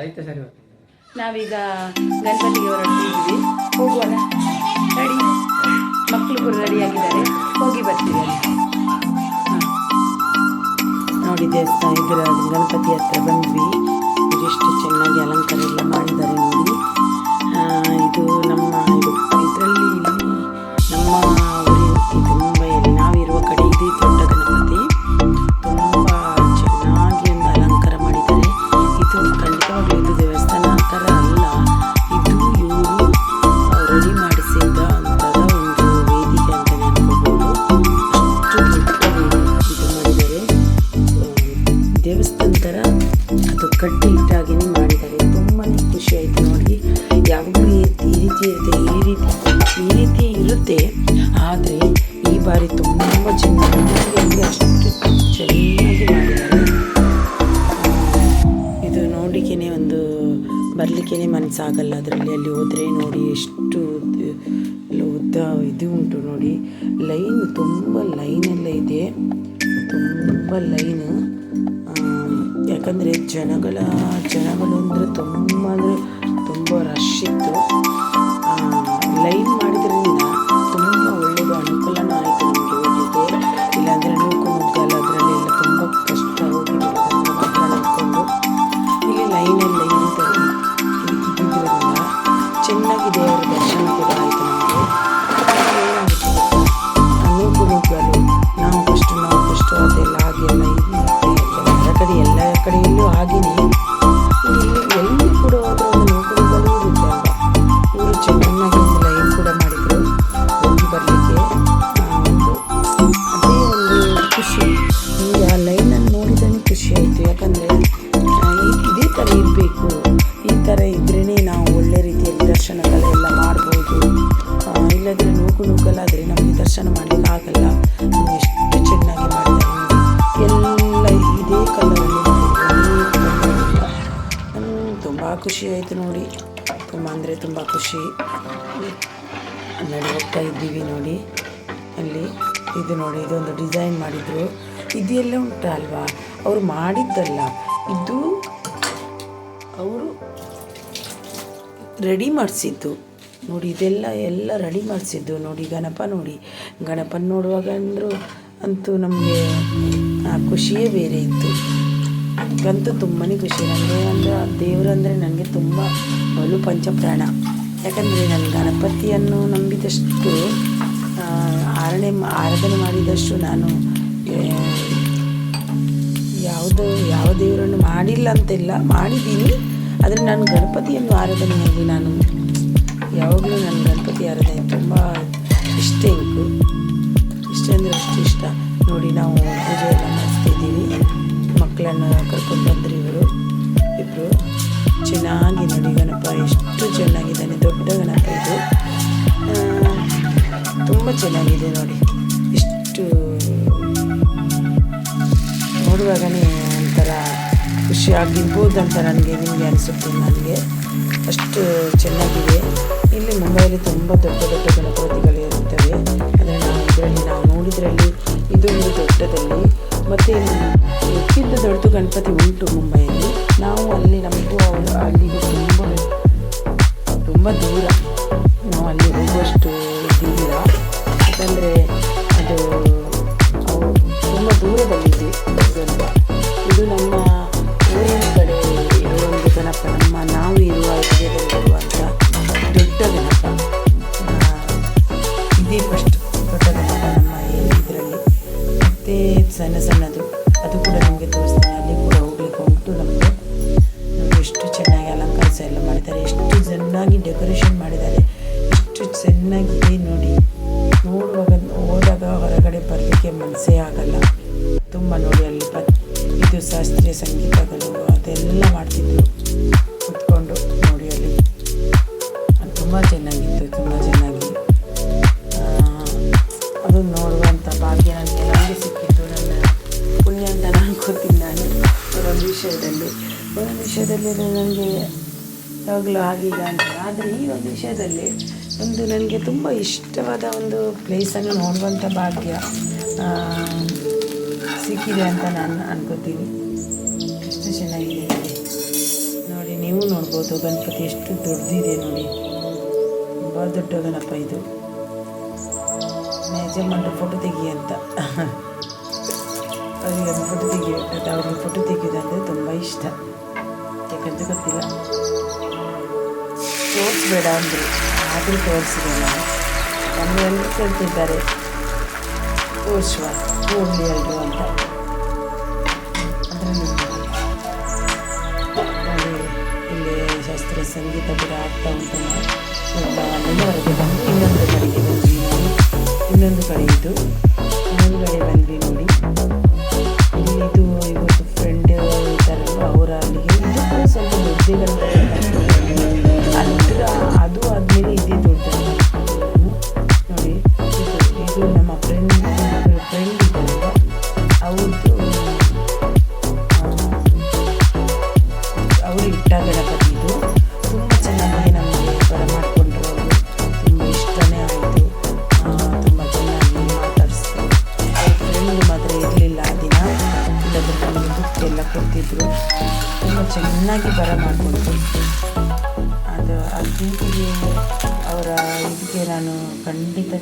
ಆಯ್ತು ಸರಿ ನಾವೀಗ ಗಣಪತಿಗೆ ಹೊರಟಿದ್ದೀವಿ ಹೋಗುವಲ್ಲ ರೆಡಿ. ಮಕ್ಕಳು ಕೂಡ ರೆಡಿಯಾಗಿದ್ದಾರೆ ಹೋಗಿ ಬರ್ತೀವಿ ಅಲ್ಲಿ. ನೋಡಿ ದೇವಸ್ಥಾನ ಇದರ ಗಣಪತಿ ಹತ್ರ ಬಂದ್ವಿ. ಎಷ್ಟು ಚೆನ್ನಾಗಿ ಅಲಂಕಾರ ಎಲ್ಲ ಮಾಡಿದ್ದಾರೆ ನೋಡಿ. ಇದು ನಮ್ಮ ಇರುತ್ತೆ ಈ ರೀತಿ ಈ ರೀತಿ ಇರುತ್ತೆ. ಆದರೆ ಈ ಬಾರಿ ತುಂಬ ಚೆನ್ನಾಗಿ ಅಷ್ಟು ಚೆನ್ನಾಗಿ ಮಾಡಿದ್ದಾರೆ. ಇದು ನೋಡಲಿಕ್ಕೇ ಒಂದು ಬರಲಿಕ್ಕೇ ಮನಸ್ಸಾಗಲ್ಲ ಅದರಲ್ಲಿ ಅಲ್ಲಿ ಹೋದರೆ ನೋಡಿ ಎಷ್ಟು ಉದ್ದ, ಇದು ಉಂಟು ನೋಡಿ. ಲೈನ್ ತುಂಬ ಲೈನೆಲ್ಲ ಇದೆ. ತುಂಬ ಲೈನು. ಯಾಕಂದರೆ ಜನಗಳ, ಜನಗಳು ಅಂದರೆ ತುಂಬ ಅಂದರೆ ತುಂಬ ರಶ್ ಇತ್ತು. ಲೈನ್ ಮಾಡಿದ್ರಿಂದ ನೂಕಲಾದರೆ ನಮಗೆ ದರ್ಶನ ಮಾಡಲಿಕ್ಕೆ ಆಗಲ್ಲ. ನೀವು ಎಷ್ಟು ಚೆನ್ನಾಗಿ ನೋಡಿ. ಎಲ್ಲ ಇದೇ ಕಲರಲ್ಲಿ ನನಗೆ ತುಂಬ ಖುಷಿ ಆಯಿತು ನೋಡಿ. ತುಂಬ ಅಂದರೆ ತುಂಬ ಖುಷಿ. ಹೋಗ್ತಾ ಇದ್ದೀವಿ ನೋಡಿ. ಅಲ್ಲಿ ಇದು ನೋಡಿ, ಇದೊಂದು ಡಿಸೈನ್ ಮಾಡಿದರು. ಇದೆಲ್ಲ ಉಂಟ ಅಲ್ವಾ? ಅವರು ಮಾಡಿದ್ದಲ್ಲ. ಇದು ಅವರು ರೆಡಿ ಮಾಡಿಸಿದ್ದು. ನೋಡಿ, ಇದೆಲ್ಲ ಎಲ್ಲ ರೆಡಿ ಮಾಡಿಸಿದ್ದು ನೋಡಿ, ಗಣಪ ನೋಡಿ. ಗಣಪನ ನೋಡುವಾಗ ಅಂದರೂ ಅಂತೂ ನಮಗೆ ಖುಷಿಯೇ ಬೇರೆ ಇತ್ತು. ನನಗಂತೂ ತುಂಬಾ ಖುಷಿ. ನನಗೆ ಅಂದರೆ ಆ ದೇವರಂದರೆ ನನಗೆ ತುಂಬ ಬಲು ಪಂಚಪ್ರಾಣ. ಯಾಕಂದರೆ ನಾನು ಗಣಪತಿಯನ್ನು ನಂಬಿದಷ್ಟು ಆರಣೆ ಆರಾಧನೆ ಮಾಡಿದಷ್ಟು ನಾನು ಯಾವುದು, ಯಾವ ದೇವರನ್ನು ಮಾಡಿಲ್ಲ ಅಂತಿಲ್ಲ ಮಾಡಿದ್ದೀನಿ. ಆದರೆ ನಾನು ಗಣಪತಿಯನ್ನು ಆರಾಧನೆ ಮಾಡಿ ನಾನು ಯಾವಾಗಲೂ ನನ್ನ ಗಣಪತಿ ಆರಾಧನೆ ತುಂಬ ಇಷ್ಟ ಇತ್ತು. ಇಷ್ಟ ಅಂದರೆ ಅಷ್ಟು ಇಷ್ಟ. ನೋಡಿ, ನಾವು ಪೂಜೆ ಎಲ್ಲ ಮಾಡಿಸ್ತಿದ್ದೀವಿ. ಮಕ್ಕಳನ್ನು ಕರ್ಕೊಂಡು ಬಂದರು ಇವರು. ಇಬ್ಬರು ಚೆನ್ನಾಗಿ ನೋಡಿ ಗಣಪ, ಎಷ್ಟು ಚೆನ್ನಾಗಿದ್ದಾನೆ, ದೊಡ್ಡ ಗಣಪ ಇದು. ತುಂಬ ಚೆನ್ನಾಗಿದೆ ನೋಡಿ. ಇಷ್ಟು ನೋಡುವಾಗಲೇ ಒಂಥರ ಖುಷಿಯಾಗಿರ್ಬೋದು ಅಂತ ನನಗೆ, ನಿಮಗೆ ಅನಿಸುತ್ತೆ ನನಗೆ. ಅಷ್ಟು ಚೆನ್ನಾಗಿದೆ. ಇಲ್ಲಿ ಮುಂಬೈಯಲ್ಲಿ ತುಂಬ ದೊಡ್ಡ ದೊಡ್ಡ ಗಣಪತಿಗಳಿರುತ್ತವೆ ಆದರೆ ನಾವು ಇದರಲ್ಲಿ ನಾವು ನೋಡಿದ್ರಲ್ಲಿ ಇದೊಂದು ದೊಡ್ಡದಲ್ಲಿ, ಮತ್ತು ಹೆಚ್ಚಿದ್ದ ದೊಡ್ಡ ಗಣಪತಿ ಉಂಟು ಮುಂಬೈಯಲ್ಲಿ. ನಾವು ಅಲ್ಲಿ ನಮಗೂ ಅವರು ಅಲ್ಲಿಗೂ ತುಂಬ ತುಂಬ ದೂರ. ನಾವು ಅಲ್ಲಿ ಹೋಗುವಷ್ಟು ದೂರ ಯಾಕಂದರೆ ಅದು ತುಂಬ ದೂರದಲ್ಲಿದೆ. ಗಣಪ ಮನಸ್ಸೇ ಆಗಲ್ಲ. ತುಂಬ ನೋಡಿ ಅಲ್ಲಿ ಪ ಇದು ಶಾಸ್ತ್ರೀಯ ಸಂಗೀತಗಳು, ಅದೆಲ್ಲ ಮಾಡ್ತಿದ್ರು. ಕುತ್ಕೊಂಡು ನೋಡಿ ಅಲ್ಲಿ. ಅದು ತುಂಬ ಚೆನ್ನಾಗಿತ್ತು, ತುಂಬ ಚೆನ್ನಾಗಿ. ಅದು ನೋಡುವಂಥ ಭಾಗ್ಯ ನನಗೆ ನನಗೆ ಸಿಕ್ಕಿತ್ತು. ನನ್ನ ಪುಣ್ಯ ಅಂತ ನಾನು ಅನ್ಕೋತೀನಿ ನಾನು. ಒಂದೊಂದು ವಿಷಯದಲ್ಲಿ. ಒಂದೊಂದು ವಿಷಯದಲ್ಲಿ ನನಗೆ ಯಾವಾಗಲೂ ಆಗಿಲ್ಲ ಅಂತ. ಆದರೆ ಈ ಒಂದು ವಿಷಯದಲ್ಲಿ ಒಂದು ನನಗೆ ತುಂಬ ಇಷ್ಟವಾದ ಒಂದು ಪ್ಲೇಸನ್ನು ನೋಡುವಂಥ ಭಾಗ್ಯ. ಸಿಕ್ಕಿದೆ ಅಂತ ನಾನು ಅನ್ಕೋತೀನಿ. ಎಷ್ಟು ಚೆನ್ನಾಗಿದೆ. ನೋಡಿ. ನೀವು ನೋಡ್ಬೋದು, ಗಣಪತಿ ಎಷ್ಟು ದೊಡ್ಡದಿದೆ ನೋಡಿ. ತುಂಬ ದೊಡ್ಡ ಗಣಪ ಇದು. ಯಜಮಾನ್ರು ಫೋಟೋ ತೆಗಿ ಅಂತ. ಅವರಿಗೆ ಫೋಟೋ ತೆಗಿಬೇಕಂತ ಅವ್ರಿಗೆ ಫೋಟೋ ತೆಗೆಯೋದಂದರೆ ತುಂಬ ಇಷ್ಟ. ಯಾಕಂತ ಗೊತ್ತಿಲ್ಲ. ತೋರಿಸ್ಬೇಡ ಅಂದರು. ಆದರೂ ತೋರಿಸಿದೆ ನಾನು. ನಮ್ಮ ಎಲ್ಲರೂ ಕೇಳ್ತಿದ್ದಾರೆ. ತೋರಿಸುವ ಹೋಗಲಿ ಎಲ್ಲರೂ ಅಂತ ಅದರಲ್ಲಿ ಇಲ್ಲಿ ಶಾಸ್ತ್ರೀಯ ಸಂಗೀತ ಕೂಡ ಆಗ್ತಾ ಉಂಟು ಬಂದು ಇನ್ನೊಂದು ಕಡೆಗೆ ಬಂದ್ವಿ ಇನ್ನೊಂದು ಕಡೆ ಇದ್ದು ಇನ್ನೊಂದು ಕಡೆ ಬಂದ್ವಿ ನೋಡಿ. ಇಟ್ಟ ಗಣಪತಿ ಇದು ಚೆನ್ನಾಗಿ ನಮಗೆ ಬರ ಮಾಡಿಕೊಂಡ್ರು ಅವರು ತುಂಬ ಇಷ್ಟನೇ ಆಯಿತು. ತುಂಬ ಚೆನ್ನಾಗಿ ಮಾತಾಡಿಸಿದ್ರು. ಅವ್ರ ಮಾತ್ರ ಇರಲಿಲ್ಲ ಆ ದಿನ. ಬುಕ್ ಎಲ್ಲ ಕೊಡ್ತಿದ್ರು. ತುಂಬ ಚೆನ್ನಾಗಿ ಬರ ಮಾಡಿಕೊಂಡ್ರು. ಅದು, ಆ ಪ್ರೀತಿಗೆ ಅವರ ಇದಕ್ಕೆ ನಾನು ಖಂಡಿತ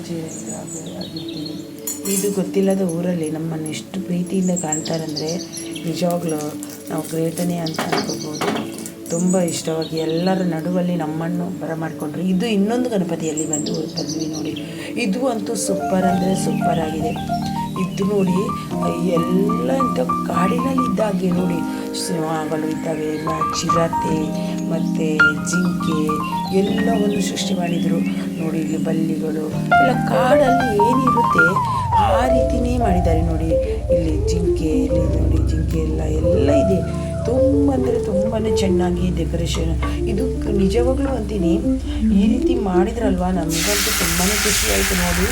ಆಗಿರ್ತೀನಿ ಇದು ಗೊತ್ತಿಲ್ಲದ ಊರಲ್ಲಿ ನಮ್ಮನ್ನು ಎಷ್ಟು ಪ್ರೀತಿಯಿಂದ ಕಾಣ್ತಾರಂದರೆ, ನಿಜವಾಗ್ಲೂ ನಾವು ಗ್ರೇಟನೇ ಅಂತ ಅನ್ಕೋಬೋದು. ತುಂಬ ಇಷ್ಟವಾಗಿ ಎಲ್ಲರ ನಡುವಲ್ಲಿ ನಮ್ಮನ್ನು ಬರಮಾಡಿಕೊಂಡ್ರು. ಇದು ಇನ್ನೊಂದು ಗಣಪತಿಯಲ್ಲಿ ಬಂದು ಬಂದ್ವಿ ನೋಡಿ. ಇದು ಅಂತೂ ಸೂಪರ್ ಅಂದರೆ ಸೂಪರ್ ಆಗಿದೆ. ಇದು ನೋಡಿ ಎಲ್ಲ ಇಂಥ ಕಾಡಿನಲ್ಲಿ ಇದ್ದಾಗೆ ನೋಡಿ. ಸಿಂಹಗಳು ಇದ್ದಾವೆ ಚಿರತೆ, ಮತ್ತು ಜಿಂಕೆ, ಎಲ್ಲವನ್ನು ಸೃಷ್ಟಿ ಮಾಡಿದರು. ನೋಡಿ ಇಲ್ಲಿ ಬಲ್ಲಿಗಳು ಎಲ್ಲ ಕಾಡಲ್ಲಿ ಏನಿರುತ್ತೆ ಆ ರೀತಿನೇ ಮಾಡಿದ್ದಾರೆ ನೋಡಿ. ಇಲ್ಲಿ ಜಿಂಕೆ, ಇಲ್ಲಿ ನೋಡಿ, ಜಿಂಕೆ ಎಲ್ಲ ಎಲ್ಲ ಇದೆ. ತುಂಬ ಅಂದರೆ ತುಂಬಾ ಚೆನ್ನಾಗಿ ಡೆಕೋರೇಷನ್ ಇದು ನಿಜವಾಗ್ಲೂ ಅಂತೀನಿ ಈ ರೀತಿ ಮಾಡಿದ್ರಲ್ವಾ? ನಮಗಂತೂ ತುಂಬಾ ಖುಷಿ ಆಯಿತು ನೋಡಿ.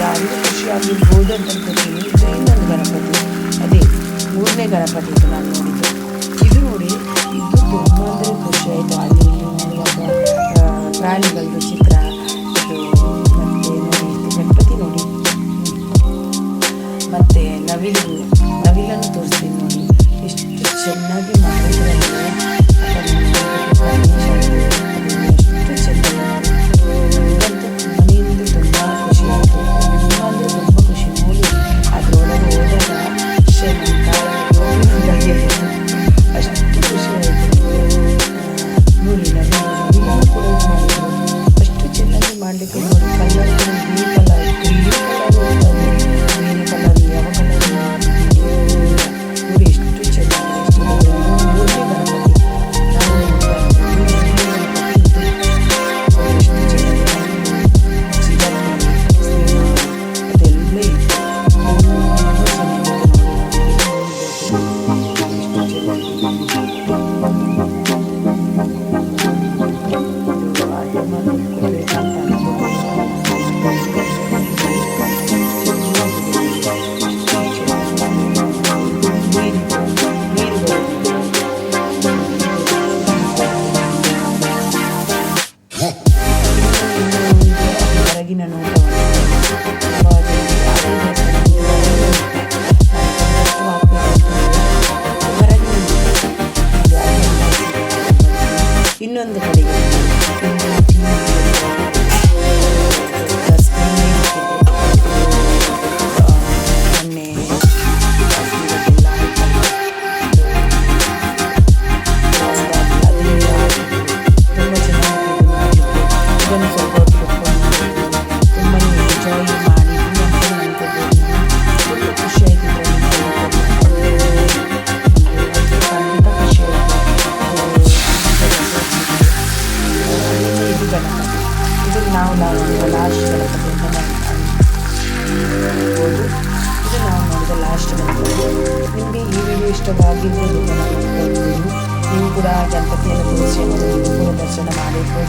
ಯಾರಿಗೂ ಖುಷಿ ಆಗಿರ್ಬೋದು ಅಂತ ಅನ್ಕೋತೀನಿ ಇದು ಗಣಪತಿ. ಅದೇ ಮೂರನೇ ಗಣಪತಿ ಇದು ನಾನು ನೋಡಿದ್ದು. ಇದು ನೋಡಿ ಇದು ತುಂಬ ಅಂದರೆ ಖುಷಿ ಆಯಿತು. ಅಲ್ಲಿ ಆ,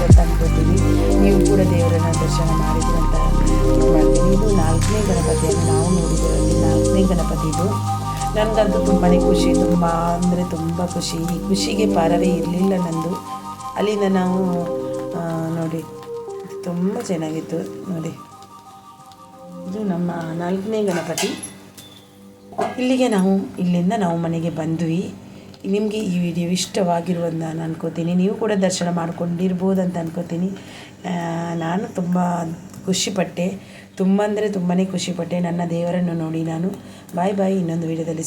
ಮಾಡಿರ್ಬೋದು ಅಂತ ನೀವು ಕೂಡ ದೇವರನ್ನ ದರ್ಶನ ಮಾಡಿದ್ರು ಅಂತ ಇದು ಮಾಡ್ತೀನಿ. ಇದು ನಾಲ್ಕನೇ ಗಣಪತಿಯನ್ನು ನಾವು ನೋಡಿದಿರಲ್ಲಿ ನಾಲ್ಕನೇ ಗಣಪತಿ ಇದು. ನನಗಂತೂ ತುಂಬಾ ಖುಷಿ, ತುಂಬ ಅಂದರೆ ತುಂಬ ಖುಷಿ. ಈ ಖುಷಿಗೆ ಪಾರವೇ ಇರಲಿಲ್ಲ ನಂದು. ಅಲ್ಲಿಂದ ನಾವು ನೋಡಿ, ತುಂಬ ಚೆನ್ನಾಗಿತ್ತು. ನೋಡಿ, ಇದು ನಮ್ಮ ನಾಲ್ಕನೇ ಗಣಪತಿ. ಇಲ್ಲಿಗೆ ನಾವು, ಇಲ್ಲಿಂದ ನಾವು ಮನೆಗೆ ಬಂದ್ವಿ. ನಿಮಗೆ ಈ ವಿಡಿಯೋ ಇಷ್ಟವಾಗಿರುವಂತ ನಾನು ಅನ್ಕೋತೀನಿ. ನೀವು ಕೂಡ ದರ್ಶನ ಮಾಡ್ಕೊಂಡಿರ್ಬೋದು ಅಂತ ಅನ್ಕೋತೀನಿ ನಾನು ತುಂಬ ಖುಷಿಪಟ್ಟೆ. ತುಂಬ ಅಂದರೆ ತುಂಬಾ ಖುಷಿಪಟ್ಟೆ ನನ್ನ ದೇವರನ್ನು ನೋಡಿ ನಾನು. ಬಾಯ್ ಬಾಯ್ ಇನ್ನೊಂದು ವಿಡಿಯೋದಲ್ಲಿ